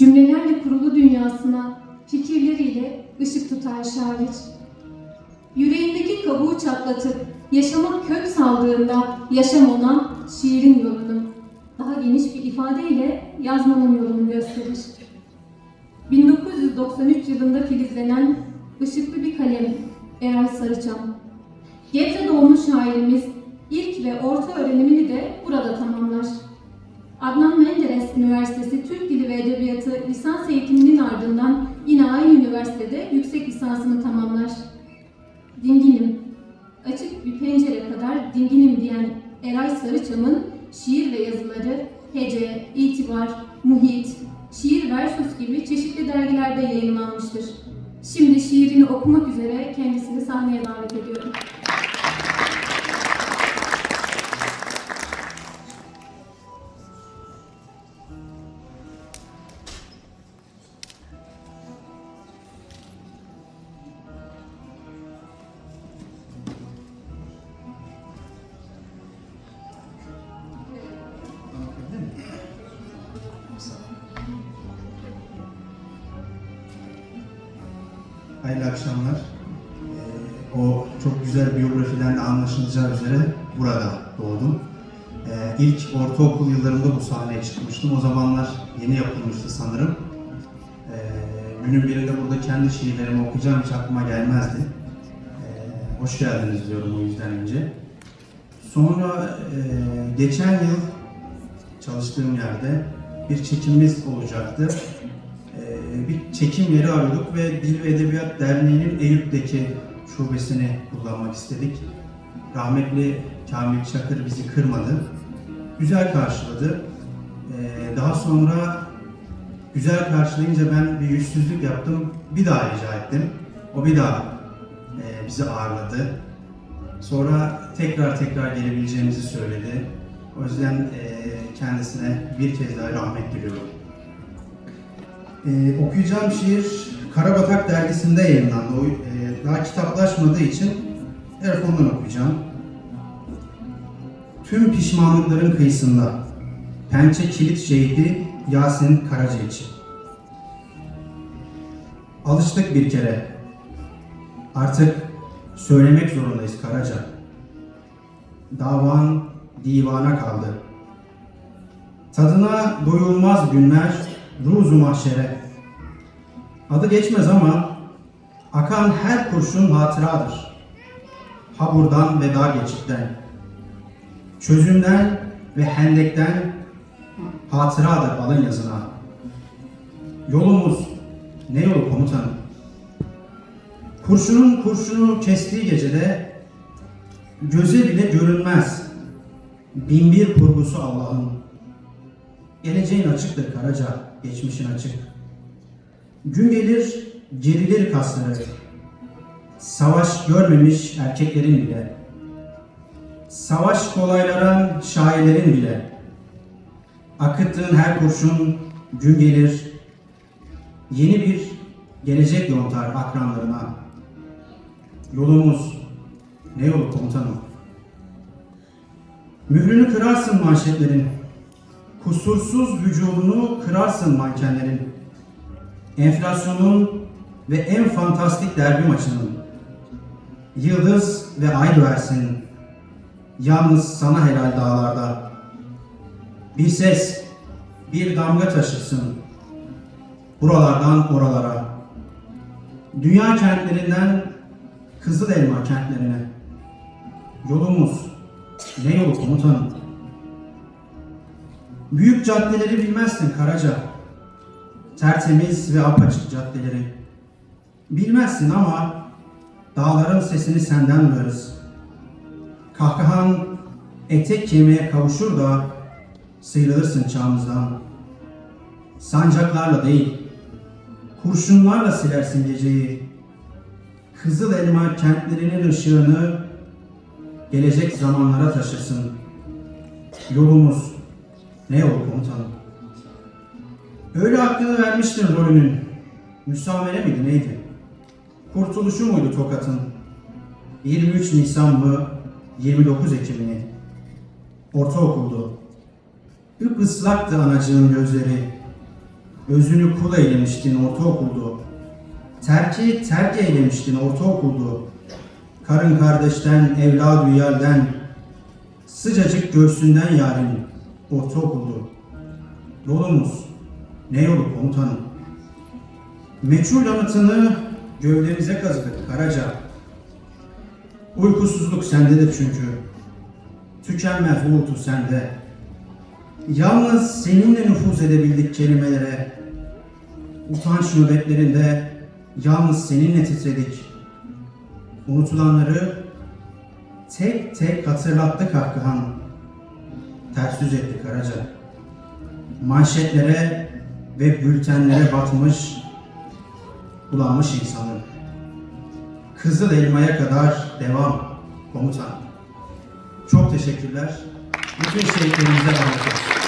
Cümlelerle kurulu dünyasına fikirleriyle ışık tutar şair. Yüreğindeki kabuğu çatlatıp yaşama kök saldığında yaşam ona şiirin yolunu, daha geniş bir ifadeyle yazmanın yolunu gösterir. 1993 yılında filizlenen ışıklı bir kalem Eray Sarıçam. Gebze doğumlu şairimiz ilk ve orta öğrenimini de burada tamamlar. Adnan Menderes Üniversitesi Türk Dili ve Edebiyatı lisans eğitiminin ardından yine aynı üniversitede yüksek lisansını tamamlar. Dinginim, açık bir pencere kadar dinginim diyen Eray Sarıçam'ın şiir ve yazıları Hece, İtibar, Muhit, Şiir Versus gibi çeşitli dergilerde yayınlanmıştır. Şimdi şiirini okumak üzere kendisini sahneye davet ediyorum. Hayırlı akşamlar. Ee, o çok güzel biyografiden de anlaşılacağı üzere burada doğdum. Ee, ilk ortaokul yıllarımda bu sahneye çıkmıştım. O zamanlar yeni yapılmıştı sanırım. Ee, günün birinde burada kendi şiirlerimi okuyacağım hiç aklıma gelmezdi. Ee, hoş geldiniz diyorum o yüzden önce. Sonra e, geçen yıl çalıştığım yerde bir çekimimiz olacaktı. Bir çekim yeri arıyorduk ve Dil ve Edebiyat Derneği'nin Eyüp'teki şubesini kullanmak istedik. Rahmetli Kamil Çakır bizi kırmadı. Güzel karşıladı. Ee, Daha sonra güzel karşılayınca ben bir yüzsüzlük yaptım. Bir daha rica ettim. O bir daha e, bizi ağırladı. Sonra tekrar tekrar gelebileceğimizi söyledi. O yüzden e, kendisine bir kez daha rahmet diliyorum. Ee, okuyacağım şiir Karabatak dergisinde yayınlandı. O, e, daha kitaplaşmadığı için telefondan okuyacağım. Tüm pişmanlıkların kıyısında Pençe Kilit Şehidi Yasin Karaca için. Alıştık bir kere. Artık söylemek zorundayız Karaca. Davan divana kaldı. Tadına doyulmaz günler ruzu mahşere. Adı geçmez ama akan her kurşun hatıradır. Haburdan ve dar geçitten. Çözümden ve hendekten hatıradır alın yazına. Yolumuz ne yolu komutanım? Kurşunun kurşunu kestiği gecede göze bile görünmez. Binbir kurgusu Allah'ın. Geleceğin açıktır Karaca, geçmişin açık. Gün gelir, gerilir kasları. Savaş görmemiş erkeklerin bile. Savaş kolaylaran şairlerin bile. Akıttığın her kurşun gün gelir, yeni bir gelecek yontar akranlarına. Yolumuz ne yolu komutanım? Mührünü kırarsın manşetlerin, kusursuz vücudunu kırarsın mankenlerin. Enflasyonun ve en fantastik derbi maçının. Yıldız ve ay versin. Yalnız sana helal dağlarda. Bir ses, bir damga taşırsın. Buralardan oralara. Dünya kentlerinden Kızıl Elma kentlerine. Yolumuz ne yolu komutanım? Büyük caddeleri bilmezsin Karaca. Tertemiz ve apaçık caddeleri. Bilmezsin ama dağların sesini senden duyarız. Kahkahan etek kemiğe kavuşur da sıyrılırsın çağımızdan. Sancaklarla değil, kurşunlarla silersin geceyi. Kızıl elma kentlerinin ışığını gelecek zamanlara taşırsın. Yolumuz ne yol komutanım? Öyle hakkını vermiştin rolünün. Müsamere miydi neydi? Kurtuluşu muydu Tokat'ın? 23 Nisan mı? 29 Ekim mi? Ortaokuldu. Ip ıslaktı anacığın gözleri. Özünü kul eylemiştin ortaokuldu. Terki terk eylemiştin ortaokuldu. Karın kardeşten, evladı yerden, sıcacık göğsünden yarın ortaokuldu. Yolumuz, ne yolu komutanım? Meçhul anıtını gövdemize kazıdık Karaca. Uykusuzluk sendedir çünkü. Tükenmez uğultu sende. Yalnız seninle nüfuz edebildik kelimelere. Utanç nöbetlerinde yalnız seninle titredik. Unutulanları tek tek hatırlattı kahkahan. Ters yüz etti Karaca. Manşetlere ve bültenlere batmış, bulanmış insanı. Kızıl elmaya kadar devam komutan. Çok teşekkürler. Bütün şehitlerimize olsun.